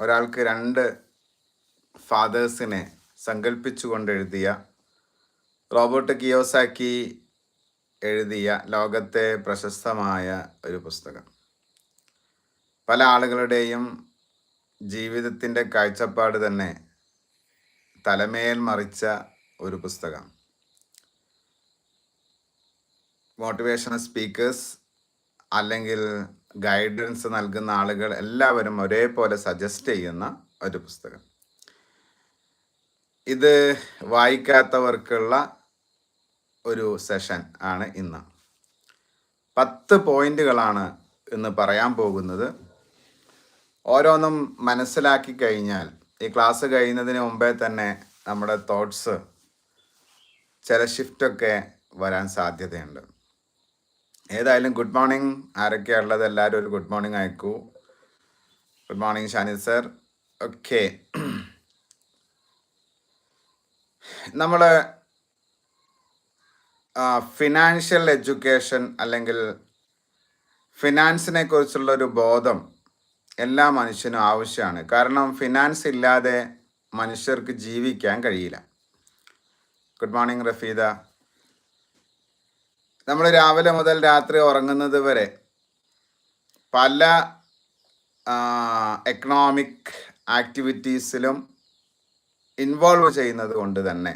ഒരാൾക്ക് രണ്ട് ഫാദേഴ്സിനെ സങ്കല്പിച്ചുകൊണ്ട് എഴുതിയ റോബർട്ട് കിയോസാക്കി എഴുതിയ ലോകത്തെ പ്രശസ്തമായ ഒരു പുസ്തകം. പല ആളുകളുടെയും ജീവിതത്തിന്റെ കാഴ്ചപ്പാട് തന്നെ തലമേൽ മറിച്ച ഒരു പുസ്തകം. മോട്ടിവേഷണൽ സ്പീക്കേഴ്സ് അല്ലെങ്കിൽ ഗൈഡൻസ് നൽകുന്ന ആളുകൾ എല്ലാവരും ഒരേപോലെ സജസ്റ്റ് ചെയ്യുന്ന ഒരു പുസ്തകം. ഇത് വായിക്കാത്തവർക്കുള്ള ഒരു സെഷൻ ആണ് ഇന്ന്. പത്ത് പോയിന്റുകളാണ് ഇന്ന് പറയാൻ പോകുന്നത്. ഓരോന്നും മനസ്സിലാക്കി കഴിഞ്ഞാൽ ഈ ക്ലാസ് കഴിയുന്നതിന് മുമ്പേ തന്നെ നമ്മുടെ തോട്ട്സ് ചില ഷിഫ്റ്റൊക്കെ വരാൻ സാധ്യതയുണ്ട്. ഏതായാലും ഗുഡ് മോർണിംഗ് ആരൊക്കെയാണ് ഉള്ളത്? എല്ലാവരും ഒരു good morning അയക്കൂ. Good morning Shani sir okay നമ്മൾ ഫിനാൻഷ്യൽ എഡ്യൂക്കേഷൻ അല്ലെങ്കിൽ ഫിനാൻസിനെ കുറിച്ചുള്ള ഒരു ബോധം എല്ലാ മനുഷ്യനും ആവശ്യമാണ്. കാരണം ഫിനാൻസ് ഇല്ലാതെ മനുഷ്യർക്ക് ജീവിക്കാൻ കഴിയില്ല. Good morning Rafeeda. നമ്മൾ രാവിലെ മുതൽ രാത്രി ഉറങ്ങുന്നത് വരെ പല എക്കണോമിക് ആക്ടിവിറ്റീസിലും ഇൻവോൾവ് ചെയ്യുന്നത് കൊണ്ട് തന്നെ.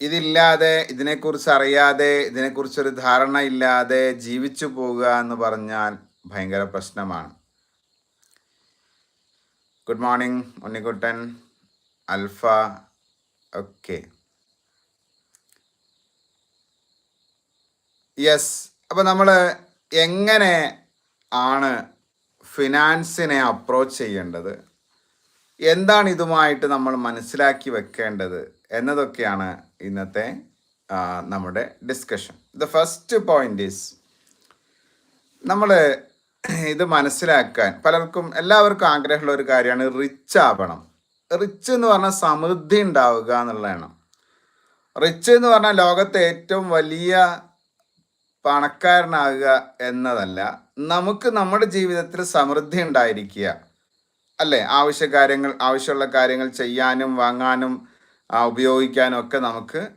ഇതില്ലാതെ ഇതിനെക്കുറിച്ച് അറിയാതെ ഇതിനെക്കുറിച്ചൊരു ധാരണ ഇല്ലാതെ ജീവിച്ചു പോകുക എന്ന് പറഞ്ഞാൽ ഭയങ്കര പ്രശ്നമാണ്. Good morning Unnikuttan alpha okay yes അപ്പം നമ്മൾ എങ്ങനെ ആണ് ഫിനാൻസിനെ അപ്രോച്ച് ചെയ്യേണ്ടത്? എന്താണ് ഇതുമായിട്ട് നമ്മൾ മനസ്സിലാക്കി വെക്കേണ്ടത്? എന്നതൊക്കെയാണ് ഇന്നത്തെ നമ്മുടെ discussion the first point is നമ്മൾ ഇത് മനസ്സിലാക്കാൻ പലർക്കും എല്ലാവർക്കും ആഗ്രഹമുള്ള ഒരു കാര്യമാണ് റിച്ച് ആവണം. റിച്ച് എന്ന് പറഞ്ഞാൽ സമൃദ്ധി ഉണ്ടാവുക എന്നുള്ളതാണ്. റിച്ച് എന്ന് പറഞ്ഞാൽ ലോകത്തെ ഏറ്റവും വലിയ പണക്കാരനാകുക എന്നതല്ല നമുക്ക് നമ്മുടെ ജീവിതത്തിൽ സമൃദ്ധി ഉണ്ടായിരിക്കുക. അല്ലേ? ആവശ്യ കാര്യങ്ങൾ ആവശ്യമുള്ള കാര്യങ്ങൾ ചെയ്യാനും വാങ്ങാനും ഉപയോഗിക്കാനും ഒക്കെ നമുക്ക്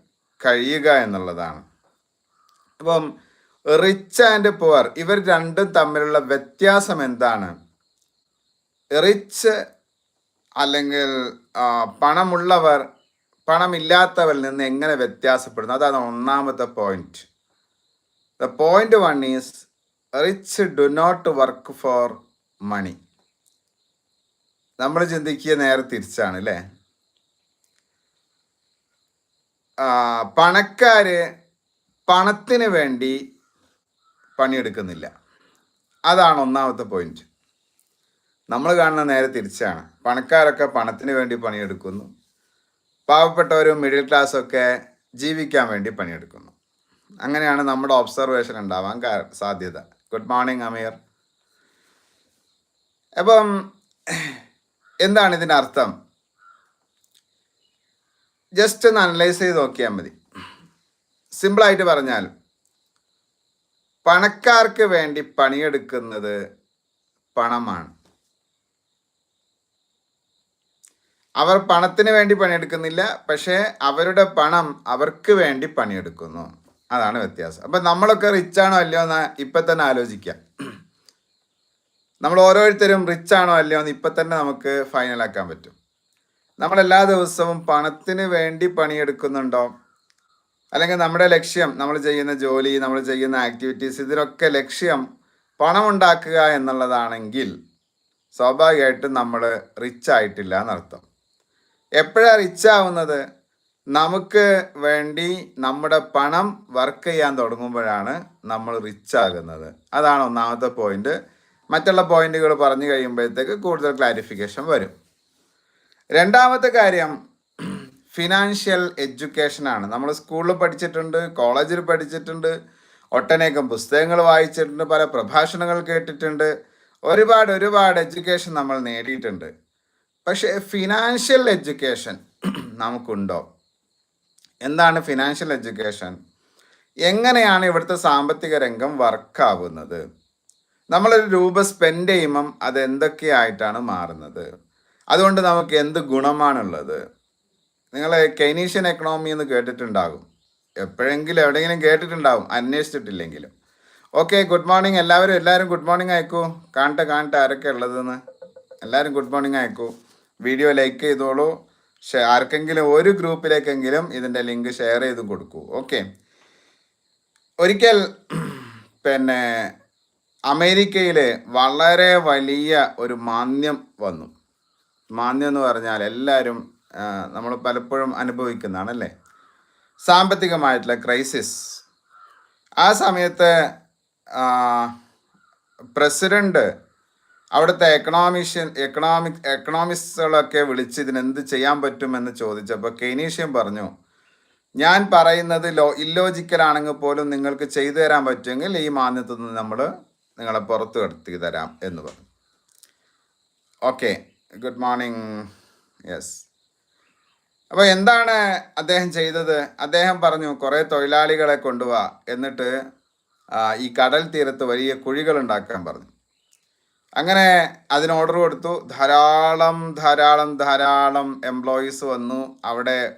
കഴിയുക എന്നുള്ളതാണ്. അപ്പം റിച്ച് ആൻഡ് പുവർ ഇവർ രണ്ടും തമ്മിലുള്ള വ്യത്യാസം എന്താണ്? റിച്ച് അല്ലെങ്കിൽ പണമുള്ളവർ പണമില്ലാത്തവരിൽ നിന്ന് എങ്ങനെ വ്യത്യാസപ്പെടുന്നു? അതാണ് ഒന്നാമത്തെ point the point one is rich do not work for money നമ്മൾ ചിന്തിക്കുക നേരെ തിരിച്ചാണ് അല്ലേ പണക്കാര് പണത്തിന് വേണ്ടി പണിയെടുക്കുന്നില്ല. അതാണ് ഒന്നാമത്തെ പോയിന്റ് നമ്മൾ കാണുന്ന നേരെ തിരിച്ചാണ്. പണക്കാരൊക്കെ പണത്തിന് വേണ്ടി പണിയെടുക്കുന്നു. പാവപ്പെട്ടവരും മിഡിൽ ക്ലാസ് ഒക്കെ ജീവിക്കാൻ വേണ്ടി പണിയെടുക്കുന്നു. അങ്ങനെയാണ് നമ്മുടെ ഒബ്സർവേഷൻ ഉണ്ടാവാൻ സാധ്യത. ഗുഡ് മോർണിംഗ് അമീർ അപ്പം എന്താണ് ഇതിന്റെ അർത്ഥം? ജസ്റ്റ് ഒന്ന് അനലൈസ് ചെയ്ത് നോക്കിയാൽ മതി. സിമ്പിളായിട്ട് പറഞ്ഞാൽ പണക്കാർക്ക് വേണ്ടി പണിയെടുക്കുന്നത് പണമാണ്. അവർ പണത്തിന് വേണ്ടി പണിയെടുക്കുന്നില്ല പക്ഷേ അവരുടെ പണം അവർക്ക് വേണ്ടി പണിയെടുക്കുന്നു. അതാണ് വ്യത്യാസം. അപ്പം നമ്മളൊക്കെ റിച്ച് ആണോ അല്ലയോ എന്ന് ഇപ്പം തന്നെ ആലോചിക്കാം. നമ്മൾ ഓരോരുത്തരും റിച്ച് ആണോ അല്ലയോ എന്ന് ഇപ്പം തന്നെ നമുക്ക് ഫൈനലാക്കാൻ പറ്റും. നമ്മൾ എല്ലാ ദിവസവും പണത്തിന് വേണ്ടി പണിയെടുക്കുന്നുണ്ടോ? അല്ലെങ്കിൽ നമ്മുടെ ലക്ഷ്യം നമ്മൾ ചെയ്യുന്ന ജോലി നമ്മൾ ചെയ്യുന്ന ആക്ടിവിറ്റീസ് ഇതിനൊക്കെ ലക്ഷ്യം പണം ഉണ്ടാക്കുക എന്നുള്ളതാണെങ്കിൽ സ്വാഭാവികമായിട്ടും നമ്മൾ റിച്ച് ആയിട്ടില്ല എന്നർത്ഥം. എപ്പോഴാണ് റിച്ച് ആവുന്നത്? നമുക്ക് വേണ്ടി നമ്മുടെ പണം വർക്ക് ചെയ്യാൻ തുടങ്ങുമ്പോഴാണ് നമ്മൾ റിച്ച് ആകുന്നത്. അതാണ് ഒന്നാമത്തെ പോയിന്റ് മറ്റുള്ള പോയിന്റുകൾ പറഞ്ഞു കഴിയുമ്പോഴത്തേക്ക് കൂടുതൽ ക്ലാരിഫിക്കേഷൻ വരും. രണ്ടാമത്തെ കാര്യം ഫിനാൻഷ്യൽ എഡ്യൂക്കേഷൻ ആണ്. നമ്മൾ സ്കൂളിൽ പഠിച്ചിട്ടുണ്ട് കോളേജിൽ പഠിച്ചിട്ടുണ്ട് ഒട്ടനേകം പുസ്തകങ്ങൾ വായിച്ചിട്ടുണ്ട് പല പ്രഭാഷണങ്ങൾ കേട്ടിട്ടുണ്ട്. ഒരുപാട് ഒരുപാട് എഡ്യൂക്കേഷൻ നമ്മൾ നേടിയിട്ടുണ്ട്. പക്ഷേ ഫിനാൻഷ്യൽ എഡ്യൂക്കേഷൻ നമുക്കുണ്ടോ? എന്താണ് ഫിനാൻഷ്യൽ എഡ്യൂക്കേഷൻ എങ്ങനെയാണ് ഇവിടുത്തെ സാമ്പത്തിക രംഗം വർക്കാവുന്നത് നമ്മളൊരു രൂപ സ്പെൻഡ് ചെയ്യുമ്പം അത് എന്തൊക്കെയായിട്ടാണ് മാറുന്നത്? അതുകൊണ്ട് നമുക്ക് എന്ത് ഗുണമാണുള്ളത്? നിങ്ങൾ കെയ്നീഷ്യൻ എക്കണോമി എന്ന് കേട്ടിട്ടുണ്ടാകും. എപ്പോഴെങ്കിലും എവിടെയെങ്കിലും കേട്ടിട്ടുണ്ടാകും അന്വേഷിച്ചിട്ടില്ലെങ്കിലും. ഓക്കെ ഗുഡ് മോർണിംഗ് എല്ലാവരും എല്ലാവരും ഗുഡ് മോർണിംഗ് അയക്കൂ. കാണട്ടെ കാണട്ടെ ആരൊക്കെ ഉള്ളതെന്ന്. എല്ലാവരും ഗുഡ് മോർണിംഗ് അയക്കൂ. വീഡിയോ ലൈക്ക് ചെയ്തോളൂ. ആർക്കെങ്കിലും ഒരു ഗ്രൂപ്പിലേക്കെങ്കിലും ഇതിന്റെ ലിങ്ക് ഷെയർ ചെയ്ത് കൊടുക്കൂ. ഓക്കെ. ഒരിക്കൽ പിന്നെ അമേരിക്കയിൽ വളരെ വലിയ ഒരു മാന്യം വന്നു. മാന്യം എന്ന് പറഞ്ഞാൽ എല്ലാവരും നമ്മൾ പലപ്പോഴും അനുഭവിക്കുന്നതാണ് അല്ലേ സാമ്പത്തികമായിട്ടുള്ള ക്രൈസിസ്. ആ സമയത്ത് പ്രസിഡന്റ് അവിടുത്തെ എക്കണോമിഷ്യൻ എക്കണോമിക് എക്കണോമിക്സുകളൊക്കെ വിളിച്ച് ഇതിനെന്ത് ചെയ്യാൻ പറ്റുമെന്ന് ചോദിച്ചപ്പോൾ കെയ്നീഷ്യൻ പറഞ്ഞു ഞാൻ പറയുന്നത് ലോ ഇല്ലോജിക്കലാണെങ്കിൽ പോലും നിങ്ങൾക്ക് ചെയ്തു തരാൻ പറ്റുമെങ്കിൽ ഈ മാന്യത്തിൽ നിന്ന് നമ്മൾ നിങ്ങളെ പുറത്ത് കടത്തി തരാം എന്ന് പറഞ്ഞു. ഓക്കെ ഗുഡ് മോർണിംഗ് യെസ് അപ്പോൾ എന്താണ് അദ്ദേഹം ചെയ്തത്? അദ്ദേഹം പറഞ്ഞു കുറേ തൊഴിലാളികളെ കൊണ്ടുപോവാ എന്നിട്ട് ഈ കടൽ തീരത്ത് വലിയ കുഴികൾ ഉണ്ടാക്കാൻ പറഞ്ഞു. അങ്ങനെ അതിന് ഓർഡർ കൊടുത്തു. ധാരാളം ധാരാളം ധാരാളം എംപ്ലോയീസ് വന്നു. അവിടെ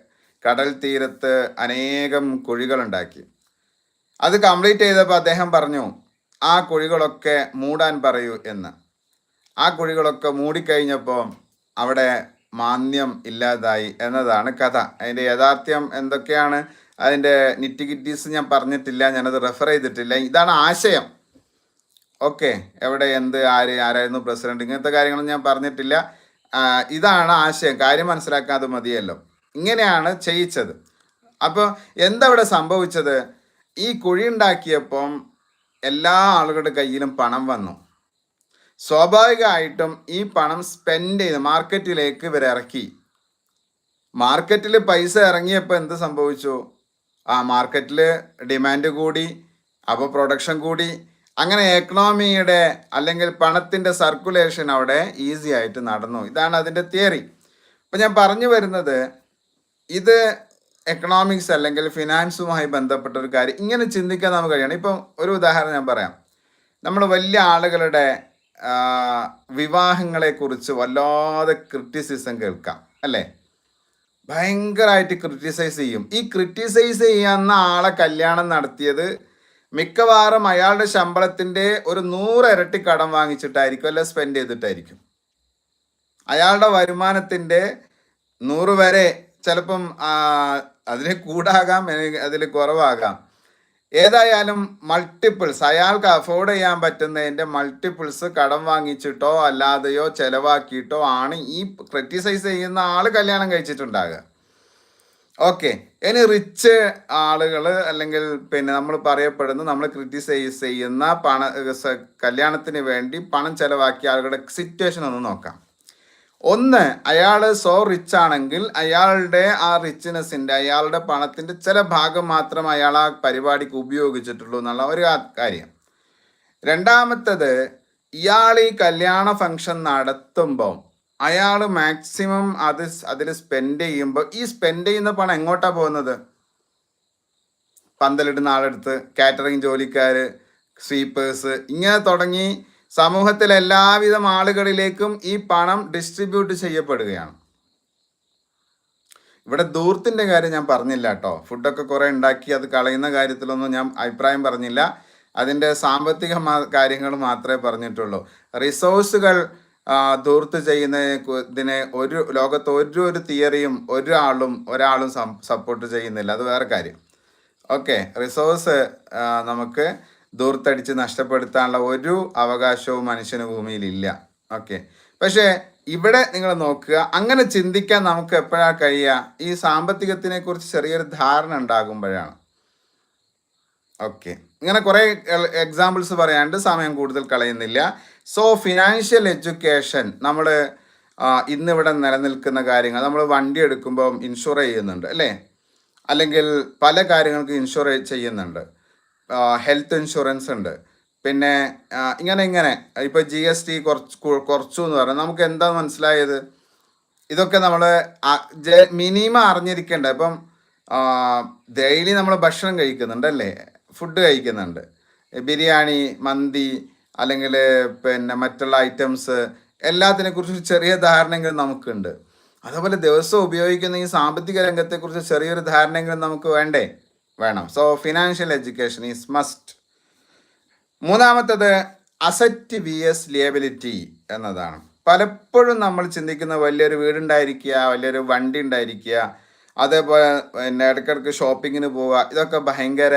കടൽ തീരത്ത് അനേകം കുഴികൾ ഉണ്ടാക്കി. അത് കംപ്ലീറ്റ് ചെയ്തപ്പോൾ അദ്ദേഹം പറഞ്ഞു ആ കുഴികളൊക്കെ മൂടാൻ പറയൂ എന്ന്. ആ കുഴികളൊക്കെ മൂടിക്കഴിഞ്ഞപ്പോൾ അവിടെ മാന്യം ഇല്ലാതായി എന്നതാണ് കഥ. അതിന്റെ യഥാർത്ഥ്യം എന്തൊക്കെയാണ്? അതിന്റെ നിറ്റിഗിറ്റീസ് ഞാൻ പറഞ്ഞിട്ടില്ല ഞാനത് റെഫർ ചെയ്തിട്ടില്ല. ഇതാണ് ആശയം. ഓക്കെ എവിടെ എന്ത് ആര് ആരായിരുന്നു പ്രസിഡന്റ്? ഇങ്ങനത്തെ കാര്യങ്ങളൊന്നും ഞാൻ പറഞ്ഞിട്ടില്ല. ഇതാണ് ആശയം. കാര്യം മനസ്സിലാക്കാതെ മതിയല്ലോ. ഇങ്ങനെയാണ് ചെയ്യിച്ചത്. അപ്പോൾ എന്തവിടെ സംഭവിച്ചത്? ഈ കുഴി ഉണ്ടാക്കിയപ്പം എല്ലാ ആളുകളുടെ കയ്യിലും പണം വന്നു. സ്വാഭാവികമായിട്ടും ഈ പണം സ്പെൻഡ് ചെയ്ത് മാർക്കറ്റിലേക്ക് ഇവർ ഇറക്കി. മാർക്കറ്റിൽ പൈസ ഇറങ്ങിയപ്പോൾ എന്ത് സംഭവിച്ചു? ആ മാർക്കറ്റിൽ ഡിമാൻഡ് കൂടി അപ്പോൾ പ്രൊഡക്ഷൻ കൂടി. അങ്ങനെ എക്കണോമിയുടെ അല്ലെങ്കിൽ പണത്തിന്റെ സർക്കുലേഷൻ അവിടെ ഈസി ആയിട്ട് നടന്നു. ഇതാണ് അതിന്റെ തിയറി അപ്പം ഞാൻ പറഞ്ഞു വരുന്നത് ഇത് എക്കണോമിക്സ് അല്ലെങ്കിൽ ഫിനാൻസുമായി ബന്ധപ്പെട്ട ഒരു കാര്യം. ഇങ്ങനെ ചിന്തിക്കാൻ നമുക്ക് കഴിയണം. ഇപ്പം ഒരു ഉദാഹരണം ഞാൻ പറയാം. നമ്മൾ വലിയ ആളുകളുടെ വിവാഹങ്ങളെക്കുറിച്ച് വല്ലാതെ ക്രിറ്റിസിസം കേൾക്കാം അല്ലേ? ഭയങ്കരമായിട്ട് ക്രിറ്റിസൈസ് ചെയ്യും. ഈ ക്രിറ്റിസൈസ് ചെയ്യുന്ന ആളെ കല്യാണം നടത്തിയത് മിക്കവാറും അയാളുടെ ശമ്പളത്തിന്റെ ഒരു നൂറ് ഇരട്ടി കടം വാങ്ങിച്ചിട്ടായിരിക്കും അല്ല സ്പെൻഡ് ചെയ്തിട്ടായിരിക്കും. അയാളുടെ വരുമാനത്തിന്റെ നൂറ് വരെ ചിലപ്പം അതിന് കൂടാകാം അതിൽ കുറവാകാം. ഏതായാലും മൾട്ടിപ്പിൾസ് അയാൾക്ക് അഫോർഡ് ചെയ്യാൻ പറ്റുന്നതിന്റെ മൾട്ടിപ്പിൾസ് കടം വാങ്ങിച്ചിട്ടോ അല്ലാതെയോ ചെലവാക്കിയിട്ടോ ആണ് ഈ ക്രിറ്റിസൈസ് ചെയ്യുന്ന ആൾ കല്യാണം കഴിച്ചിട്ടുണ്ടാകുക. ഓക്കെ ഇനി റിച്ച് ആളുകൾ അല്ലെങ്കിൽ പിന്നെ നമ്മൾ പറയപ്പെടുന്ന നമ്മൾ ക്രിറ്റിസൈസ് ചെയ്യുന്ന പണ കല്യാണത്തിന് വേണ്ടി പണം ചെലവാക്കിയ ആളുകളുടെ സിറ്റുവേഷൻ ഒന്ന് നോക്കാം. ഒന്ന് അയാൾ സോ റിച്ച് ആണെങ്കിൽ അയാളുടെ ആ റിച്ച്നെസ്സിന്റെ അയാളുടെ പണത്തിന്റെ ചില ഭാഗം മാത്രം അയാൾ ആ പരിപാടിക്ക് ഉപയോഗിച്ചിട്ടുള്ളൂ എന്നുള്ള ഒരു കാര്യം. രണ്ടാമത്തത് ഇയാൾ ഈ കല്യാണ ഫംഗ്ഷൻ നടത്തുമ്പോൾ അയാൾ മാക്സിമം അത് അതിൽ സ്പെൻഡ് ചെയ്യുമ്പോൾ ഈ സ്പെൻഡ് ചെയ്യുന്ന പണം എങ്ങോട്ടാ പോകുന്നത്? പന്തലിടുന്ന ആളെടുത്ത് കാറ്ററിംഗ് ജോലിക്കാർ സ്വീപ്പേഴ്സ് ഇങ്ങനെ തുടങ്ങി സമൂഹത്തിലെ എല്ലാവിധം ആളുകളിലേക്കും ഈ പണം ഡിസ്ട്രിബ്യൂട്ട് ചെയ്യപ്പെടുകയാണ്. ഇവിടെ ദൂർത്തിന്റെ കാര്യം ഞാൻ പറഞ്ഞില്ല കേട്ടോ. ഫുഡൊക്കെ കുറെ ഉണ്ടാക്കി അത് കളയുന്ന കാര്യത്തിലൊന്നും ഞാൻ അഭിപ്രായം പറഞ്ഞില്ല. അതിന്റെ സാമ്പത്തിക കാര്യങ്ങൾ മാത്രമേ പറഞ്ഞിട്ടുള്ളൂ. റിസോഴ്സുകൾ ദൂർത്ത് ചെയ്യുന്നതിനെ ഒരു ലോകത്ത് ഒരു ഒരു തിയറിയും ഒരാളും ഒരാളും സപ്പോർട്ട് ചെയ്യുന്നില്ല. അത് വേറെ കാര്യം. ഓക്കെ റിസോഴ്സ് നമുക്ക് ദൂർത്തടിച്ച് നഷ്ടപ്പെടുത്താനുള്ള ഒരു അവകാശവും മനുഷ്യന് ഭൂമിയിലില്ല. ഓക്കെ പക്ഷേ ഇവിടെ നിങ്ങൾ നോക്കുക അങ്ങനെ ചിന്തിക്കാൻ നമുക്ക് എപ്പോഴാണ് കഴിയുക? ഈ സാമ്പത്തികത്തിനെ കുറിച്ച് ചെറിയൊരു ധാരണ ഉണ്ടാകുമ്പോഴാണ്. ഓക്കെ ഇങ്ങനെ കുറേ എക്സാമ്പിൾസ് പറയാണ്ട് സമയം കൂടുതൽ കളയുന്നില്ല. സോ ഫിനാൻഷ്യൽ എഡ്യൂക്കേഷൻ നമ്മൾ ഇന്നിവിടെ നിലനിൽക്കുന്ന കാര്യങ്ങൾ നമ്മൾ വണ്ടി എടുക്കുമ്പം ഇൻഷുർ ചെയ്യുന്നുണ്ട് അല്ലേ? അല്ലെങ്കിൽ പല കാര്യങ്ങൾക്ക് ഇൻഷുർ ചെയ്യുന്നുണ്ട്. ഹെൽത്ത് ഇൻഷുറൻസ് ഉണ്ട്. പിന്നെ ഇങ്ങനെ ഇങ്ങനെ. ഇപ്പോൾ ജി എസ് ടി കുറച്ച് കുറച്ചു എന്ന് പറഞ്ഞാൽ നമുക്ക് എന്താ മനസ്സിലായത്? ഇതൊക്കെ നമ്മൾ മിനിമം അറിഞ്ഞിരിക്കേണ്ട. ഇപ്പം ഡെയിലി നമ്മൾ ഭക്ഷണം കഴിക്കുന്നുണ്ട് അല്ലേ? ഫുഡ് കഴിക്കുന്നുണ്ട്. ബിരിയാണി മന്തി അല്ലെങ്കിൽ പിന്നെ മറ്റുള്ള ഐറ്റംസ് എല്ലാത്തിനെ കുറിച്ച് ചെറിയ ധാരണയെങ്കിലും നമുക്കുണ്ട്. അതുപോലെ ദിവസം ഉപയോഗിക്കുന്ന ഈ സാമ്പത്തിക രംഗത്തെക്കുറിച്ച് ചെറിയൊരു ധാരണയെങ്കിലും നമുക്ക് വേണ്ടേ? വേണം. So financial education is must മൂന്നാമത്തത് അസറ്റ് വി എസ് ലിയബിലിറ്റി എന്നതാണ്. പലപ്പോഴും നമ്മൾ ചിന്തിക്കുന്ന വലിയൊരു വീടുണ്ടായിരിക്കുക വലിയൊരു വണ്ടി ഉണ്ടായിരിക്കുക അതേപോലെ പിന്നെ ഇടയ്ക്കിടയ്ക്ക് ഷോപ്പിങ്ങിന് പോവുക ഇതൊക്കെ ഭയങ്കര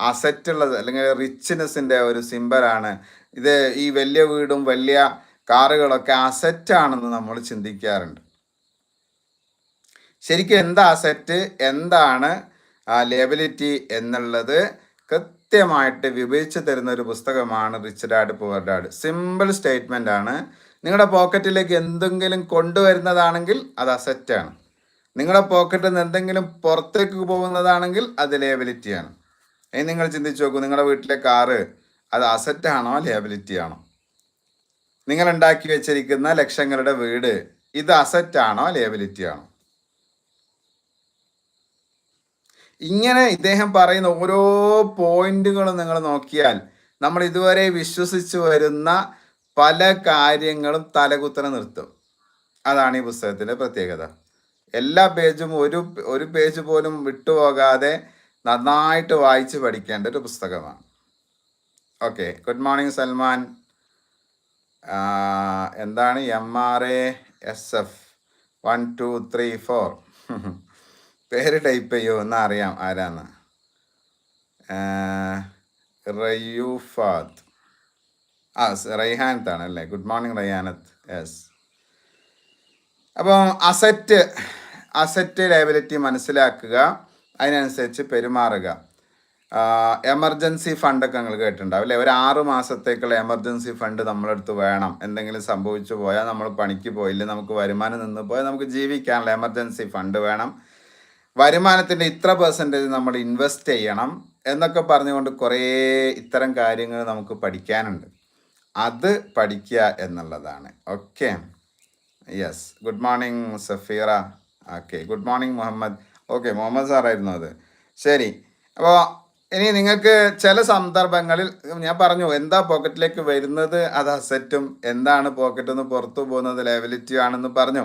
അസറ്റുള്ളത് അല്ലെങ്കിൽ റിച്ച്നെസ്സിന്റെ ഒരു സിമ്പലാണ് ഇത് ഈ വലിയ വീടും വലിയ കാറുകളൊക്കെ അസറ്റാണെന്ന് നമ്മൾ ചിന്തിക്കാറുണ്ട്. ശരിക്കും എന്താ അസറ്റ് എന്താണ് ലേബിലിറ്റി എന്നുള്ളത് കൃത്യമായിട്ട് വിഭജിച്ച് തരുന്ന ഒരു പുസ്തകമാണ് Rich Dad Poor Dad. Simple statement ആണ്. നിങ്ങളുടെ പോക്കറ്റിലേക്ക് എന്തെങ്കിലും കൊണ്ടുവരുന്നതാണെങ്കിൽ അത് അസറ്റാണ് നിങ്ങളുടെ പോക്കറ്റിൽ നിന്ന് എന്തെങ്കിലും പുറത്തേക്ക് പോകുന്നതാണെങ്കിൽ അത് ലേബിലിറ്റിയാണ് ഇനി നിങ്ങൾ ചിന്തിച്ചു നോക്കൂ നിങ്ങളുടെ വീട്ടിലെ കാറ് അത് ആണോ ലേബിലിറ്റി ആണോ? നിങ്ങൾ ഉണ്ടാക്കി വെച്ചിരിക്കുന്ന ലക്ഷങ്ങളുടെ വീട് ഇത് അസറ്റ് ആണോ ലേബിലിറ്റി ആണോ? ഇങ്ങനെ ഇദ്ദേഹം പറയുന്ന ഓരോ പോയിന്റുകളും നിങ്ങൾ നോക്കിയാൽ നമ്മൾ ഇതുവരെ വിശ്വസിച്ചു വരുന്ന പല കാര്യങ്ങളും തലകുത്തനെ നിർത്തും. അതാണ് ഈ പുസ്തകത്തിന്റെ പ്രത്യേകത. എല്ലാ പേജും ഒരു ഒരു പേജ് പോലും വിട്ടുപോകാതെ നന്നായിട്ട് വായിച്ച് പഠിക്കേണ്ട ഒരു പുസ്തകമാണ്. ഓക്കെ ഗുഡ് മോർണിംഗ് സൽമാൻ എന്താണ് M R A S F one two three four പേര് ടൈപ്പ് ചെയ്യൂ എന്ന് അറിയാം ആരാന്ന് റയൂഫാദ് ആ റൈഹാനത്താണ് അല്ലേ? Good morning Raihanath. യെസ് അപ്പോൾ അസറ്റ് അസറ്റ് ലയബിലിറ്റി മനസ്സിലാക്കുക. അതിനനുസരിച്ച് പെരുമാറുക. എമർജൻസി ഫണ്ടൊക്കെ നിങ്ങൾ കേട്ടിട്ടുണ്ടാവും അല്ലേ? ഒരു ആറ് മാസത്തേക്കുള്ള എമർജൻസി ഫണ്ട് നമ്മളെടുത്ത് വേണം. എന്തെങ്കിലും സംഭവിച്ചു പോയാൽ നമ്മൾ പണിക്ക് പോയില്ല നമുക്ക് വരുമാനം നിന്ന് പോയാൽ നമുക്ക് ജീവിക്കാനുള്ള എമർജൻസി ഫണ്ട് വേണം. വരുമാനത്തിന്റെ ഇത്ര പെർസെന്റേജ് നമ്മൾ ഇൻവെസ്റ്റ് ചെയ്യണം എന്നൊക്കെ പറഞ്ഞുകൊണ്ട് കുറേ ഇത്തരം കാര്യങ്ങൾ നമുക്ക് പഠിക്കാനുണ്ട്. അത് പഠിക്കുക എന്നുള്ളതാണ്. Okay yes good morning Safeera okay good morning Muhammad okay Muhammad സാറായിരുന്നു അത്. ശരി. അപ്പോൾ ഇനി നിങ്ങൾക്ക് ചില സന്ദർഭങ്ങളിൽ ഞാൻ പറഞ്ഞു എന്താ പോക്കറ്റിലേക്ക് വരുന്നത്? അത് അസറ്റും എന്താണ് പോക്കറ്റിൽ നിന്ന് പുറത്തു പോകുന്നത്? ലെവലിറ്റി ആണെന്ന് പറഞ്ഞു.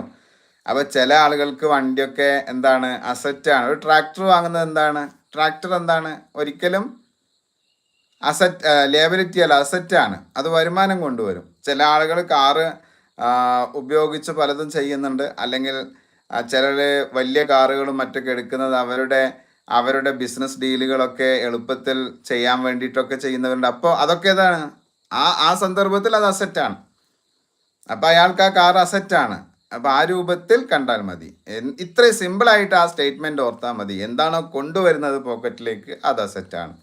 അപ്പോൾ ചില ആളുകൾക്ക് വണ്ടിയൊക്കെ എന്താണ് അസറ്റാണ് ഒരു ട്രാക്ടർ വാങ്ങുന്നത് എന്താണ്? ട്രാക്ടർ എന്താണ്? ഒരിക്കലും അസറ്റ് ലേബിലിറ്റി അല്ല അസറ്റാണ് അത് വരുമാനം കൊണ്ടുവരും. ചില ആളുകൾ കാറ് ഉപയോഗിച്ച് പലതും ചെയ്യുന്നുണ്ട്. അല്ലെങ്കിൽ ചിലർ വലിയ കാറുകളും മറ്റൊക്കെ എടുക്കുന്നത് അവരുടെ അവരുടെ ബിസിനസ് ഡീലുകളൊക്കെ എളുപ്പത്തിൽ ചെയ്യാൻ വേണ്ടിയിട്ടൊക്കെ ചെയ്യുന്നവരുണ്ട്. അപ്പോൾ അതൊക്കെ ഏതാണ്? ആ ആ സന്ദർഭത്തിൽ അത് അസറ്റാണ് അപ്പോൾ അയാൾക്ക് ആ കാർ അസറ്റാണ് അപ്പോൾ ആ രൂപത്തിൽ കണ്ടാൽ മതി. ഇത്രയും സിമ്പിളായിട്ട് ആ സ്റ്റേറ്റ്മെന്റ് ഓർത്താൽ മതി. എന്താണോ കൊണ്ടുവരുന്നത് പോക്കറ്റിലേക്ക് അത് അസറ്റാണ്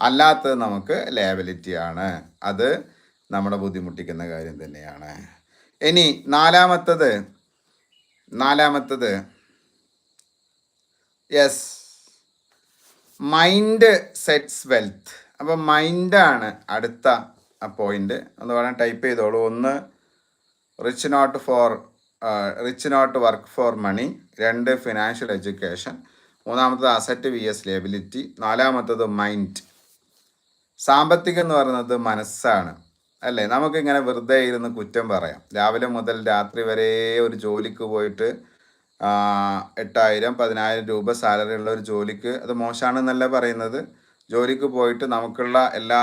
അല്ലാത്തത് നമുക്ക് ലേബിലിറ്റി ആണ്. അത് നമ്മളെ ബുദ്ധിമുട്ടിക്കുന്ന കാര്യം തന്നെയാണ്. ഇനി നാലാമത്തത് നാലാമത്തത്. യെസ് മൈൻഡ് സെറ്റ്സ് വെൽത്ത് അപ്പോൾ മൈൻഡാണ് അടുത്ത പോയിന്റ് എന്ന് വേണം ടൈപ്പ് ചെയ്തോളൂ. ഒന്ന് rich not for rich not work for money രണ്ട് ഫിനാൻഷ്യൽ എഡ്യൂക്കേഷൻ മൂന്നാമത്തത് അസറ്റ് വി എസ് ലേബിലിറ്റി നാലാമത്തത് മൈൻഡ് സാമ്പത്തികം എന്ന് പറയുന്നത് മനസ്സാണ്. അല്ലേ? നമുക്കിങ്ങനെ വെറുതെ ഇരുന്ന് കുറ്റം പറയാം. രാവിലെ മുതൽ രാത്രി വരെ ഒരു ജോലിക്ക് പോയിട്ട് എട്ടായിരം പതിനായിരം രൂപ സാലറി ഉള്ള ഒരു ജോലിക്ക്. അത് മോശമാണെന്നല്ല പറയുന്നത്? ജോലിക്ക് പോയിട്ട് നമുക്കുള്ള എല്ലാ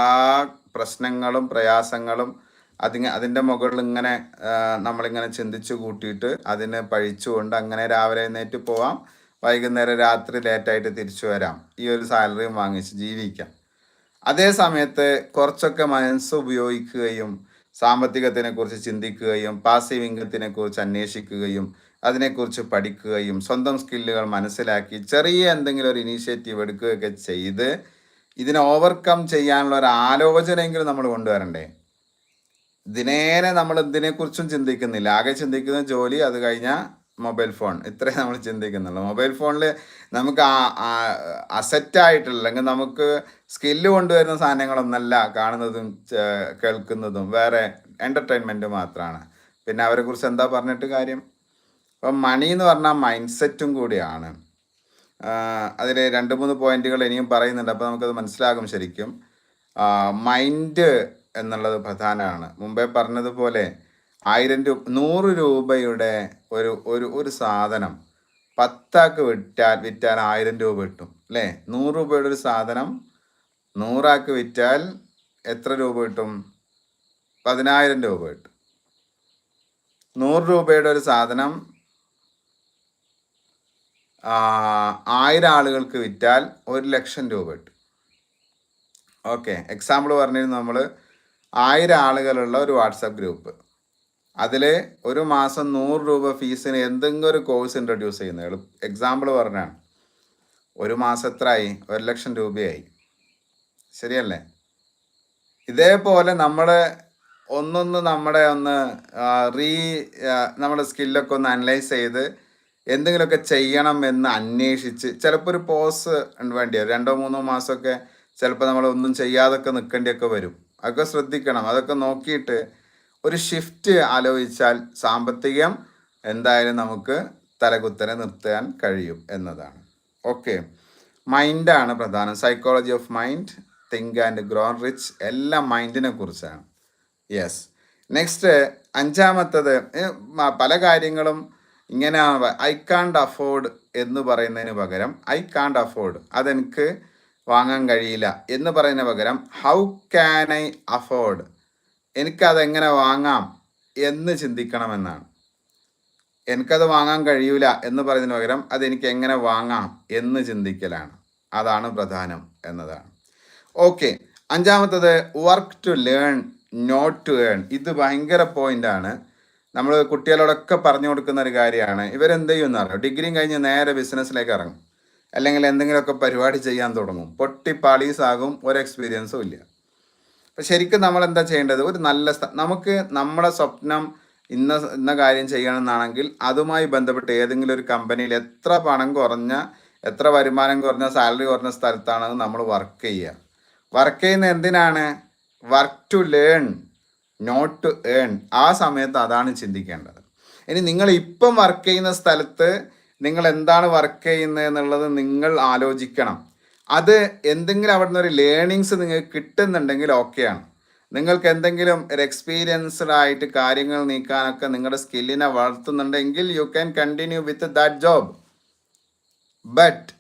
പ്രശ്നങ്ങളും പ്രയാസങ്ങളും അതിങ്ങ അതിന്റെ മുകളിൽ ഇങ്ങനെ നമ്മളിങ്ങനെ ചിന്തിച്ചു കൂട്ടിയിട്ട് അതിനെ പഴിച്ചുകൊണ്ട് അങ്ങനെ രാവിലെ എഴുന്നേറ്റ് പോവാം. വൈകുന്നേരം രാത്രി ലേറ്റായിട്ട് തിരിച്ചു വരാം. ഈ ഒരു സാലറിയും വാങ്ങിച്ച് ജീവിക്കാം. അതേ സമയത്ത് കുറച്ചൊക്കെ മനസ്സ് ഉപയോഗിക്കുകയും സാമ്പത്തികത്തിനെ കുറിച്ച് ചിന്തിക്കുകയും പാസീവ് ഇൻകത്തിനെ കുറിച്ച് അന്വേഷിക്കുകയും അതിനെക്കുറിച്ച് പഠിക്കുകയും സ്വന്തം സ്കില്ലുകൾ മനസ്സിലാക്കി ചെറിയ എന്തെങ്കിലും ഒരു ഇനീഷ്യേറ്റീവ് എടുക്കുകയൊക്കെ ചെയ്ത് ഇതിനെ ഓവർകം ചെയ്യാനുള്ള ഒരു ആലോചനയെങ്കിലും നമ്മൾ കൊണ്ടുവരണ്ടേ? ദിനേനെ നമ്മൾ ഇതിനെക്കുറിച്ചും ചിന്തിക്കുന്നില്ല. ആകെ ചിന്തിക്കുന്ന ജോലി അത് കഴിഞ്ഞാൽ മൊബൈൽ ഫോൺ ഇത്രയും നമ്മൾ ചിന്തിക്കുന്നുള്ളൂ. മൊബൈൽ ഫോണിൽ നമുക്ക് അസറ്റായിട്ടുള്ള അല്ലെങ്കിൽ നമുക്ക് സ്കില്ല് കൊണ്ടുവരുന്ന സാധനങ്ങളൊന്നല്ല കാണുന്നതും കേൾക്കുന്നതും. വേറെ എന്റർടൈൻമെന്റ് മാത്രമാണ് പിന്നെ അവരെക്കുറിച്ച് എന്താ പറഞ്ഞിട്ട് കാര്യം? അപ്പം മണി എന്ന് പറഞ്ഞാൽ മൈൻഡ് സെറ്റും കൂടിയാണ്. അതിൽ രണ്ട് മൂന്ന് പോയിന്റുകൾ ഇനിയും പറയുന്നുണ്ട്. അപ്പോൾ നമുക്കത് മനസ്സിലാകും ശരിക്കും. മൈൻഡ് എന്നുള്ളത് പ്രധാനമാണ്. മുമ്പേ പറഞ്ഞതുപോലെ ആയിരം രൂപ നൂറ് രൂപയുടെ ഒരു ഒരു ഒരു സാധനം പത്താക്ക് വിറ്റാൽ വിറ്റാൽ ആയിരം രൂപ കിട്ടും അല്ലേ? നൂറ് രൂപയുടെ ഒരു സാധനം നൂറാക്ക് വിറ്റാൽ എത്ര രൂപ കിട്ടും? പതിനായിരം രൂപ കിട്ടും. നൂറ് രൂപയുടെ ഒരു സാധനം ആയിരം ആളുകൾക്ക് വിറ്റാൽ ഒരു ലക്ഷം രൂപ കിട്ടും. ഓക്കെ എക്സാമ്പിൾ പറഞ്ഞിരുന്നു നമ്മൾ ആയിരം ആളുകളുള്ള ഒരു വാട്സപ്പ് ഗ്രൂപ്പ്. അതിൽ ഒരു മാസം നൂറ് രൂപ ഫീസിന് എന്തെങ്കിലും ഒരു കോഴ്സ് ഇൻട്രൊഡ്യൂസ് ചെയ്യുന്നത് എളു എക്സാമ്പിൾ പറഞ്ഞാണ്. ഒരു മാസം എത്രയായി ഒരു ലക്ഷം രൂപയായി. ശരിയല്ലേ? ഇതേപോലെ നമ്മൾ ഒന്നൊന്ന് നമ്മുടെ ഒന്ന് റീ നമ്മുടെ സ്കില്ലൊക്കെ ഒന്ന് അനലൈസ് ചെയ്ത് എന്തെങ്കിലുമൊക്കെ ചെയ്യണം എന്ന് അന്വേഷിച്ച് ചിലപ്പോൾ ഒരു പോസ് വേണ്ടി വരും. രണ്ടോ മൂന്നോ മാസമൊക്കെ ചിലപ്പോൾ നമ്മൾ ഒന്നും ചെയ്യാതൊക്കെ നിൽക്കേണ്ടിയൊക്കെ വരും. അതൊക്കെ ശ്രദ്ധിക്കണം. അതൊക്കെ നോക്കിയിട്ട് ഒരു ഷിഫ്റ്റ് ആലോചിച്ചാൽ സാമ്പത്തികം എന്തായാലും നമുക്ക് തലകുത്തനെ നിർത്താൻ കഴിയും എന്നതാണ്. ഓക്കെ മൈൻഡാണ് പ്രധാനം. Psychology of mind Think and Grow Rich എല്ലാം മൈൻഡിനെ കുറിച്ചാണ്. യെസ് നെക്സ്റ്റ് അഞ്ചാമത്തത് പല കാര്യങ്ങളും ഇങ്ങനെ ഐ കാണ്ട് അഫോർഡ് എന്ന് പറയുന്നതിന് പകരം ഐ കാണ്ട് അഫോർഡ് അതെനിക്ക് വാങ്ങാൻ കഴിയില്ല എന്ന് പറയുന്ന പകരം ഹൗ ക്യാൻ ഐ അഫോർഡ് എനിക്കതെങ്ങനെ വാങ്ങാം എന്ന് ചിന്തിക്കണമെന്നാണ്. എനിക്കത് വാങ്ങാൻ കഴിയൂല എന്ന് പറയുന്നതിന് പകരം അതെനിക്ക് എങ്ങനെ വാങ്ങാം എന്ന് ചിന്തിക്കലാണ്. അതാണ് പ്രധാനം എന്നതാണ്. ഓക്കെ അഞ്ചാമത്തത് work to learn not to earn ഇത് ഭയങ്കര പോയിന്റാണ് നമ്മൾ കുട്ടികളോടൊക്കെ പറഞ്ഞു കൊടുക്കുന്ന ഒരു കാര്യമാണ്. ഇവരെന്ത് ചെയ്യുമെന്ന് അറിയാം? ഡിഗ്രിയും കഴിഞ്ഞ് നേരെ ബിസിനസ്സിലേക്ക് ഇറങ്ങും. അല്ലെങ്കിൽ എന്തെങ്കിലുമൊക്കെ പരിപാടി ചെയ്യാൻ തുടങ്ങും. പൊട്ടി പാളീസാകും ഒരു എക്സ്പീരിയൻസും ഇല്ല. അപ്പം ശരിക്കും നമ്മൾ എന്താ ചെയ്യേണ്ടത്? ഒരു നല്ല നമുക്ക് നമ്മുടെ സ്വപ്നം ഇന്ന ഇന്ന കാര്യം ചെയ്യണമെന്നാണെങ്കിൽ അതുമായി ബന്ധപ്പെട്ട് ഏതെങ്കിലും ഒരു കമ്പനിയിൽ എത്ര പണം കുറഞ്ഞ എത്ര വരുമാനം കുറഞ്ഞ സാലറി കുറഞ്ഞ സ്ഥലത്താണ് നമ്മൾ വർക്ക് ചെയ്യുക. വർക്ക് ചെയ്യുന്ന എന്തിനാണ്? Work to learn not to earn ആ സമയത്ത് അതാണ് ചിന്തിക്കേണ്ടത്. ഇനി നിങ്ങൾ ഇപ്പം വർക്ക് ചെയ്യുന്ന സ്ഥലത്ത് നിങ്ങൾ എന്താണ് വർക്ക് ചെയ്യുന്നത് എന്നുള്ളത് നിങ്ങൾ ആലോചിക്കണം. അത് എന്തെങ്കിലും അവിടുന്ന് ഒരു ലേണിങ്സ് നിങ്ങൾക്ക് കിട്ടുന്നുണ്ടെങ്കിൽ ഓക്കെയാണ് നിങ്ങൾക്ക് എന്തെങ്കിലും ഒരു എക്സ്പീരിയൻസ്ഡ് ആയിട്ട് കാര്യങ്ങൾ നീക്കാനൊക്കെ നിങ്ങളുടെ സ്കില്ലിനെ വളർത്തുന്നുണ്ടെങ്കിൽ you can continue with that job but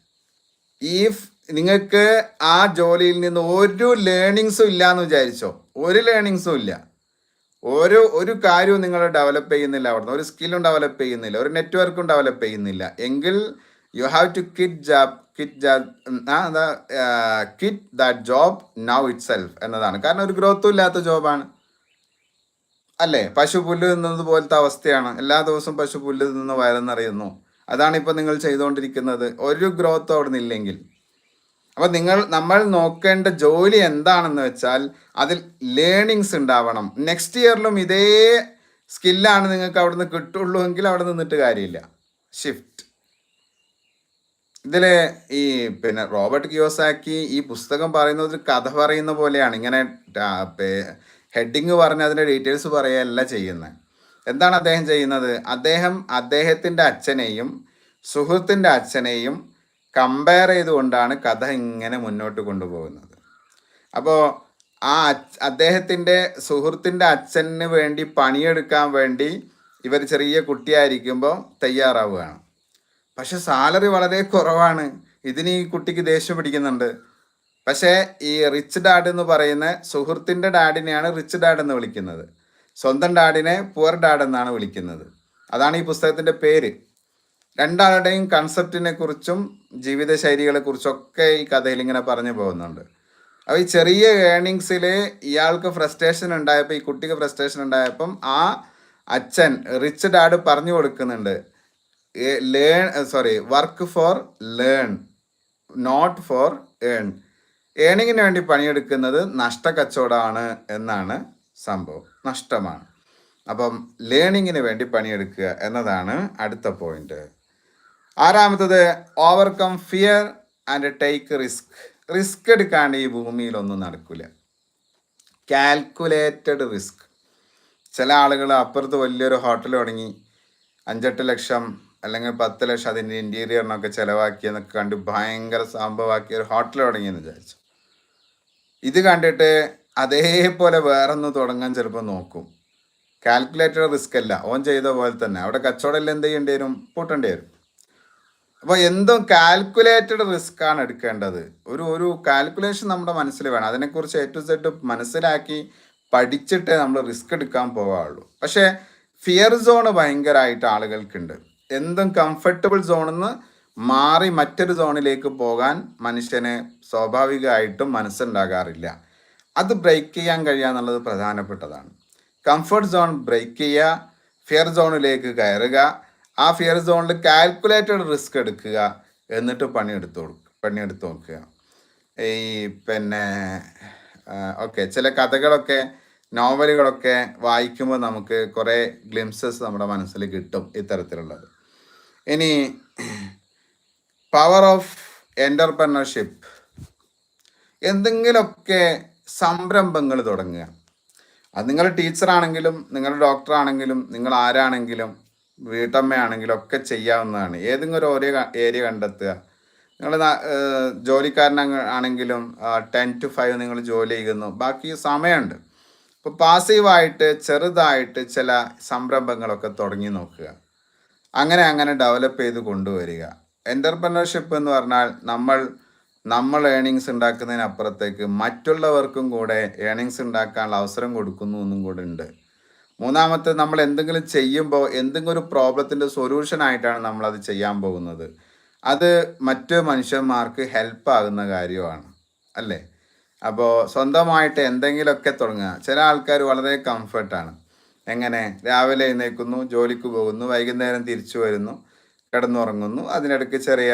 if നിങ്ങൾക്ക് ആ ജോലിയിൽ നിന്ന് ഒരു ലേണിങ്സും ഇല്ല എന്ന് വിചാരിച്ചോ. ഒരു ലേണിങ്സും ഇല്ല. ഒരു ഒരു കാര്യവും നിങ്ങൾ ഡെവലപ്പ് ചെയ്യുന്നില്ല അവിടുന്ന്. ഒരു സ്കില്ലും ഡെവലപ്പ് ചെയ്യുന്നില്ല. ഒരു നെറ്റ്വർക്കും ഡെവലപ്പ് ചെയ്യുന്നില്ല. എങ്കിൽ you have to quit job quit job quit that job now itself എന്നതാണ്. കാരണം ഒരു ഗ്രോത്തും ഇല്ലാത്ത ജോബാണ് അല്ലേ? പശു പുല്ല് തിന്നത് പോലത്തെ അവസ്ഥയാണ്. എല്ലാ ദിവസവും പശു പുല്ല് തിന്ന് വയറെന്നറിയുന്നു. അതാണ് ഇപ്പം നിങ്ങൾ ചെയ്തുകൊണ്ടിരിക്കുന്നത്. ഒരു ഗ്രോത്തും അവിടെ നിന്നില്ലെങ്കിൽ അപ്പൊ നിങ്ങൾ നമ്മൾ നോക്കേണ്ട ജോലി എന്താണെന്ന് വെച്ചാൽ അതിൽ ലേണിങ്സ് ഉണ്ടാവണം. നെക്സ്റ്റ് ഇയറിലും ഇതേ സ്കില്ലാണ് നിങ്ങൾക്ക് അവിടെ നിന്ന് കിട്ടുള്ളൂ എങ്കിൽ അവിടെ നിന്നിട്ട് കാര്യമില്ല. ഷിഫ്റ്റ് ഇതിലെ ഈ പിന്നെ റോബർട്ട് കിയോസാക്കി ഈ പുസ്തകം പറയുന്നത് ഒരു കഥ പറയുന്ന പോലെയാണ്. ഇങ്ങനെ ഹെഡിങ് പറഞ്ഞ് അതിന്റെ ഡീറ്റെയിൽസ് പറയുകയല്ല ചെയ്യുന്നത് എന്താണ് അദ്ദേഹം ചെയ്യുന്നത്? അദ്ദേഹം അദ്ദേഹത്തിന്റെ അച്ഛനെയും സുഹൃത്തിന്റെ അച്ഛനെയും കമ്പയർ ചെയ്തുകൊണ്ടാണ് കഥ ഇങ്ങനെ മുന്നോട്ട് കൊണ്ടുപോകുന്നത്. അപ്പോൾ ആ അദ്ദേഹത്തിന്റെ സുഹൃത്തിന്റെ അച്ഛന് വേണ്ടി പണിയെടുക്കാൻ വേണ്ടി ഇവർ ചെറിയ കുട്ടിയായിരിക്കുമ്പോൾ തയ്യാറാവുകയാണ്. പക്ഷെ സാലറി വളരെ കുറവാണ്. ഇതിന് ഈ കുട്ടിക്ക് ദേഷ്യം പിടിക്കുന്നുണ്ട്. പക്ഷേ ഈ റിച്ച് ഡാഡ് എന്ന് പറയുന്ന സുഹൃത്തിന്റെ ഡാഡിനെയാണ് റിച്ച് ഡാഡ് എന്ന് വിളിക്കുന്നത്. സ്വന്തം ഡാഡിനെ പുവർ ഡാഡ് എന്നാണ് വിളിക്കുന്നത്. അതാണ് ഈ പുസ്തകത്തിന്റെ പേര്. രണ്ടാളുടെയും കൺസെപ്റ്റിനെ കുറിച്ചും ജീവിതശൈലികളെ കുറിച്ചൊക്കെ ഈ കഥയിൽ ഇങ്ങനെ പറഞ്ഞു പോകുന്നുണ്ട്. അപ്പോൾ ഈ ചെറിയ ഏണിങ്സിൽ ഇയാൾക്ക് ഫ്രസ്ട്രേഷൻ ഉണ്ടായപ്പോൾ ഈ കുട്ടിക്ക് ഫ്രസ്ട്രേഷൻ ഉണ്ടായപ്പം ആ അച്ഛൻ റിച്ച് ഡാഡ് പറഞ്ഞു കൊടുക്കുന്നുണ്ട്. Learn sorry work for learn not for earn ഏണിങ്ങിന് വേണ്ടി പണിയെടുക്കുന്നത് നഷ്ടക്കച്ചവടമാണ് എന്നാണ് സംഭവം. നഷ്ടമാണ്. അപ്പം ലേണിങ്ങിന് വേണ്ടി പണിയെടുക്കുക എന്നതാണ് അടുത്ത point ആറാമത്തത് overcome fear and take risk risk എടുക്കാണ്ട് ഈ ഭൂമിയിലൊന്നും നടക്കില്ല കാൽക്കുലേറ്റഡ് റിസ്ക് ചില ആളുകൾ അപ്പുറത്ത് വലിയൊരു ഹോട്ടൽ തുടങ്ങി അഞ്ചെട്ട് ലക്ഷം അല്ലെങ്കിൽ പത്ത് ലക്ഷം അതിന്റെ ഇന്റീരിയറിനൊക്കെ ചിലവാക്കിയെന്നൊക്കെ കണ്ട് ഭയങ്കര സംഭവമാക്കിയ ഒരു ഹോട്ടൽ തുടങ്ങിയെന്ന് വിചാരിച്ചു. ഇത് കണ്ടിട്ട് അതേപോലെ വേറൊന്ന് തുടങ്ങാൻ ചിലപ്പോൾ നോക്കും. കാൽക്കുലേറ്റഡ് റിസ്ക് അല്ല. ഓൺ ചെയ്ത പോലെ തന്നെ. അവിടെ കച്ചവടം എന്ത് ചെയ്യേണ്ടി വരും? പൂട്ടേണ്ടി വരും. അപ്പോൾ എന്തും കാൽക്കുലേറ്റഡ് റിസ്ക് ആണ് എടുക്കേണ്ടത്. ഒരു ഒരു കാൽക്കുലേഷൻ നമ്മുടെ മനസ്സിൽ വേണം. അതിനെക്കുറിച്ച് എ ടു സെഡ് മനസ്സിലാക്കി പഠിച്ചിട്ടേ നമ്മൾ റിസ്ക് എടുക്കാൻ പോകാവുള്ളൂ പക്ഷേ ഫിയർ സോൺ ഭയങ്കരമായിട്ട് ആളുകൾക്കുണ്ട്. എന്തും കംഫർട്ടബിൾ സോണിൽ നിന്ന് മാറി മറ്റൊരു സോണിലേക്ക് പോകാൻ മനുഷ്യന് സ്വാഭാവികമായിട്ടും മനസ്സുണ്ടാകാറില്ല. അത് ബ്രേക്ക് ചെയ്യാൻ കഴിയുക എന്നുള്ളത് പ്രധാനപ്പെട്ടതാണ്. കംഫർട്ട് സോൺ ബ്രേക്ക് ചെയ്യുക ഫിയർ സോണിലേക്ക് കയറുക ആ ഫിയർ സോണിൽ കാൽക്കുലേറ്റഡ് റിസ്ക് എടുക്കുക എന്നിട്ട് പണിയെടുത്ത് കൊടുക്കുക പണിയെടുത്ത് നോക്കുക. ഈ പിന്നെ ഓക്കെ ചില കഥകളൊക്കെ നോവലുകളൊക്കെ വായിക്കുമ്പോൾ നമുക്ക് കുറേ ഗ്ലിംസസ് നമ്മുടെ മനസ്സിൽ കിട്ടും ഇത്തരത്തിലുള്ളത്. ഇനി പവർ ഓഫ് എന്റർപ്രണർഷിപ്പ് എന്തെങ്കിലുമൊക്കെ സംരംഭങ്ങൾ തുടങ്ങുക. അത് നിങ്ങൾ ടീച്ചറാണെങ്കിലും നിങ്ങൾ ഡോക്ടറാണെങ്കിലും നിങ്ങൾ ആരാണെങ്കിലും വീട്ടമ്മയാണെങ്കിലും ഒക്കെ ചെയ്യാവുന്നതാണ്. ഏതെങ്കിലും ഒരു ഒരേ ഏരിയ കണ്ടെത്തുക. നിങ്ങൾ ജോലിക്കാരൻ ആണെങ്കിലും ടെൻ ടു ഫൈവ് നിങ്ങൾ ജോലി ചെയ്യുന്നു. ബാക്കി സമയമുണ്ട്. ഇപ്പോൾ പാസീവായിട്ട് ചെറുതായിട്ട് ചില സംരംഭങ്ങളൊക്കെ തുടങ്ങി നോക്കുക. അങ്ങനെ അങ്ങനെ ഡെവലപ്പ് ചെയ്ത് കൊണ്ടുവരിക. എന്റർപ്രണർഷിപ്പ് എന്ന് പറഞ്ഞാൽ നമ്മൾ നമ്മൾ ഏണിങ്സ് ഉണ്ടാക്കുന്നതിനപ്പുറത്തേക്ക് മറ്റുള്ളവർക്കും കൂടെ ഏണിങ്സ് ഉണ്ടാക്കാനുള്ള അവസരം കൊടുക്കുന്നു എന്നും കൂടെ ഉണ്ട്. മൂന്നാമത്തെ നമ്മൾ എന്തെങ്കിലും ചെയ്യുമ്പോൾ എന്തെങ്കിലും ഒരു പ്രോബ്ലത്തിന്റെ സൊല്യൂഷൻ ആയിട്ടാണ് നമ്മളത് ചെയ്യാൻ പോകുന്നത്. അത് മറ്റു മനുഷ്യന്മാർക്ക് ഹെൽപ്പ് ആകുന്ന കാര്യമാണ്. അല്ലേ? അപ്പോൾ സ്വന്തമായിട്ട് എന്തെങ്കിലുമൊക്കെ തുടങ്ങുക. ചില ആൾക്കാർ വളരെ കംഫർട്ടാണ് എങ്ങനെ? രാവിലെ എഴുന്നേൽക്കുന്നു ജോലിക്ക് പോകുന്നു വൈകുന്നേരം തിരിച്ചു വരുന്നു കിടന്നുറങ്ങുന്നു. അതിനിടയ്ക്ക് ചെറിയ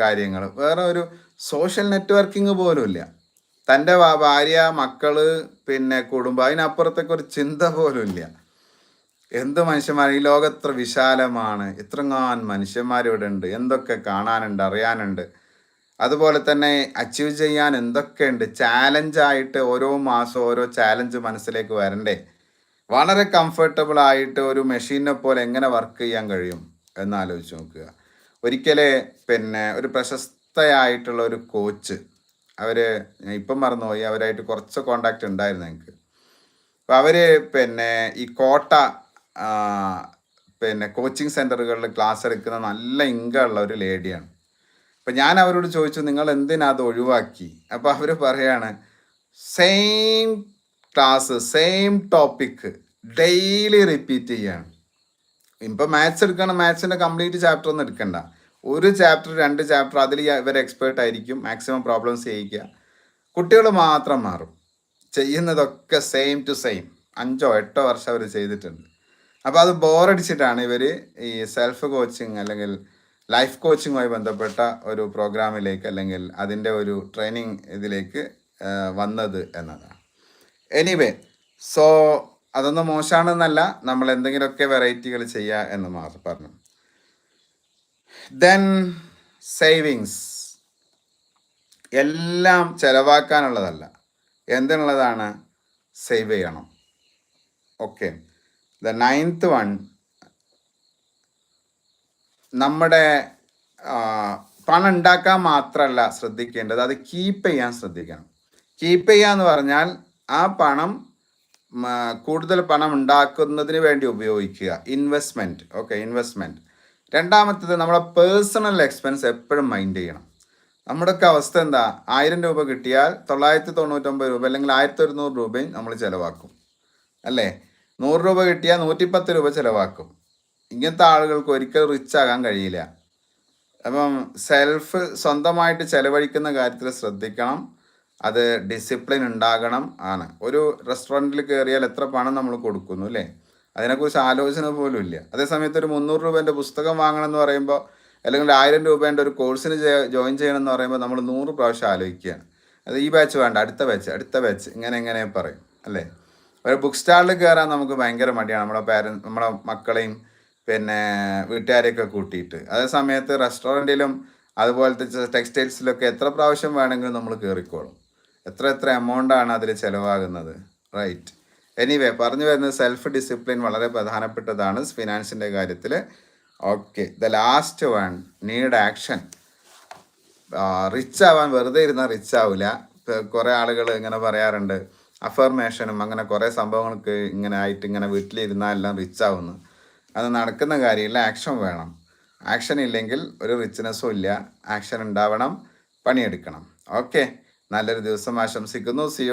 കാര്യങ്ങൾ. വേറെ ഒരു സോഷ്യൽ നെറ്റ്വർക്കിംഗ് പോലുമില്ല തന്റെ ഭാര്യ മക്കൾ പിന്നെ കുടുംബം അതിനപ്പുറത്തേക്ക് ഒരു ചിന്ത പോലും ഇല്ല. എന്ത് മനുഷ്യന്മാർ ഈ ലോകം എത്ര വിശാലമാണ്. എത്രങ്ങാൻ മനുഷ്യന്മാരിവിടെ ഉണ്ട് എന്തൊക്കെ കാണാനുണ്ട് അറിയാനുണ്ട്. അതുപോലെ തന്നെ അച്ചീവ് ചെയ്യാൻ എന്തൊക്കെയുണ്ട്? ചാലഞ്ചായിട്ട് ഓരോ മാസം ഓരോ ചാലഞ്ച് മനസ്സിലേക്ക് വരണ്ടേ? വളരെ കംഫർട്ടബിൾ ആയിട്ട് ഒരു മെഷീനെ പോലെ എങ്ങനെ വർക്ക് ചെയ്യാൻ കഴിയും എന്ന് ആലോചിച്ച് നോക്കുക. ഒരിക്കലേ പിന്നെ ഒരു പ്രശസ്തയായിട്ടുള്ള ഒരു കോച്ച് അവർ ഇപ്പം മറന്നുപോയി അവരായിട്ട് കുറച്ച് കോണ്ടാക്റ്റ് ഉണ്ടായിരുന്നു എനിക്ക്. അപ്പോൾ അവർ പിന്നെ ഈ കോട്ട പിന്നെ കോച്ചിങ് സെന്ററുകളിൽ ക്ലാസ് എടുക്കുന്ന നല്ല ഇങ്കമുള്ള ഒരു ലേഡിയാണ് അപ്പം ഞാൻ അവരോട് ചോദിച്ചു നിങ്ങൾ എന്തിനാ അത് ഒഴിവാക്കി? അപ്പോൾ അവർ പറയാണ് same class same topic daily repeat ചെയ്യാണ്. ഇപ്പം മാത്സ് എടുക്കണം മാത്സിന്റെ കംപ്ലീറ്റ് ചാപ്റ്റർ ഒന്നും എടുക്കണ്ട. ഒരു ചാപ്റ്റർ രണ്ട് ചാപ്റ്റർ അതിൽ ഇവർ എക്സ്പേർട്ട് ആയിരിക്കും മാക്സിമം പ്രോബ്ലംസ് ചെയ്യിക്കുക. കുട്ടികൾ മാത്രം മാറും. ചെയ്യുന്നതൊക്കെ സെയിം ടു സെയിം അഞ്ചോ എട്ടോ വർഷം അവർ ചെയ്തിട്ടുണ്ട്. അപ്പോൾ അത് ബോറടിച്ചിട്ടാണ് ഇവർ ഈ സെൽഫ് കോച്ചിങ് അല്ലെങ്കിൽ ലൈഫ് കോച്ചിങ്ങുമായി ബന്ധപ്പെട്ട ഒരു പ്രോഗ്രാമിലേക്ക് അല്ലെങ്കിൽ അതിന്റെ ഒരു ട്രെയിനിങ് ഇതിലേക്ക് വന്നത് എന്നതാണ്. എനിവേ സോ അതൊന്നും മോശമാണെന്നല്ല നമ്മൾ എന്തെങ്കിലുമൊക്കെ വെറൈറ്റികൾ ചെയ്യുക എന്ന് മാത്രം പറഞ്ഞു. ദെൻ സേവിങ്സ് എല്ലാം ചിലവാക്കാനുള്ളതല്ല. എന്തിനുള്ളതാണ് സേവ് ചെയ്യണം. ഓക്കെ ദ നയൻത്ത് വൺ നമ്മുടെ പണം ഉണ്ടാക്കാൻ മാത്രമല്ല ശ്രദ്ധിക്കേണ്ടത് അത് കീപ്പ് ചെയ്യാൻ ശ്രദ്ധിക്കണം. കീപ്പ് ചെയ്യുക എന്ന് പറഞ്ഞാൽ ആ പണം കൂടുതൽ പണം ഉണ്ടാക്കുന്നതിന് വേണ്ടി ഉപയോഗിക്കുക. ഇൻവെസ്റ്റ്മെന്റ് ഓക്കെ ഇൻവെസ്റ്റ്മെന്റ് രണ്ടാമത്തത് നമ്മളെ പേഴ്സണൽ എക്സ്പെൻസ് എപ്പോഴും മൈൻഡ് ചെയ്യണം. നമ്മുടെയൊക്കെ അവസ്ഥ എന്താ? ആയിരം രൂപ കിട്ടിയാൽ തൊള്ളായിരത്തി തൊണ്ണൂറ്റൊമ്പത് രൂപ അല്ലെങ്കിൽ ആയിരത്തി ഒരുന്നൂറ് രൂപയും നമ്മൾ ചിലവാക്കും. അല്ലേ? നൂറ് രൂപ കിട്ടിയാൽ നൂറ്റിപ്പത്ത് രൂപ ചിലവാക്കും. ഇങ്ങനത്തെ ആളുകൾക്ക് ഒരിക്കലും റിച്ച് ആകാൻ കഴിയില്ല. അപ്പം സെൽഫ് സ്വന്തമായിട്ട് ചിലവഴിക്കുന്ന കാര്യത്തിൽ ശ്രദ്ധിക്കണം. അത് ഡിസിപ്ലിൻ ഉണ്ടാകണം ആണ്. ഒരു റെസ്റ്റോറന്റിൽ കയറിയാൽ എത്ര പണം നമ്മൾ കൊടുക്കുന്നു അല്ലേ? അതിനെക്കുറിച്ച് ആലോചന പോലും ഇല്ല. അതേസമയത്ത് ഒരു മുന്നൂറ് രൂപേന്റെ പുസ്തകം വാങ്ങണം എന്ന് പറയുമ്പോൾ അല്ലെങ്കിൽ ആയിരം രൂപേന്റെ ഒരു കോഴ്സിന് ജോയിൻ ചെയ്യണം എന്ന് പറയുമ്പോൾ നമ്മൾ നൂറ് പ്രാവശ്യം ആലോചിക്കുകയാണ്. അത് ഈ ബാച്ച് വേണ്ട അടുത്ത ബാച്ച് അടുത്ത ബാച്ച് ഇങ്ങനെ എങ്ങനെ പറയും അല്ലേ? ഒരു ബുക്ക് സ്റ്റാളിൽ കയറാൻ നമുക്ക് ഭയങ്കര മടിയാണ്. നമ്മുടെ പാരൻ നമ്മുടെ മക്കളെയും പിന്നെ വീട്ടുകാരെയൊക്കെ കൂട്ടിയിട്ട്. അതേ സമയത്ത് റെസ്റ്റോറന്റിലും അതുപോലത്തെ ടെക്സ്റ്റൈൽസിലൊക്കെ എത്ര പ്രാവശ്യം വേണമെങ്കിലും നമ്മൾ കയറിക്കോളും എത്ര എത്ര എമൗണ്ടാണ് അതിൽ ചിലവാകുന്നത്. റൈറ്റ് എനിവേ പറഞ്ഞു വരുന്നത് സെൽഫ് ഡിസിപ്ലിൻ വളരെ പ്രധാനപ്പെട്ടതാണ് ഫിനാൻസിന്റെ കാര്യത്തിൽ okay the last one need action rich ആവാൻ വെറുതെ ഇരുന്നാൽ റിച്ച് ആവില്ല കുറേ ആളുകൾ ഇങ്ങനെ പറയാറുണ്ട്. അഫർമേഷനും അങ്ങനെ കുറേ സംഭവങ്ങൾക്ക് ഇങ്ങനെ ആയിട്ട് ഇങ്ങനെ വീട്ടിലിരുന്നാൽ എല്ലാം റിച്ച് ആവുന്നു. അത് നടക്കുന്ന കാര്യമില്ല ആക്ഷൻ വേണം. ആക്ഷൻ ഇല്ലെങ്കിൽ ഒരു റിച്ച്നെസ്സും ഇല്ല. ആക്ഷൻ ഉണ്ടാവണം പണിയെടുക്കണം. ഓക്കെ നല്ലൊരു ദിവസം ആശംസിക്കുന്നു. സി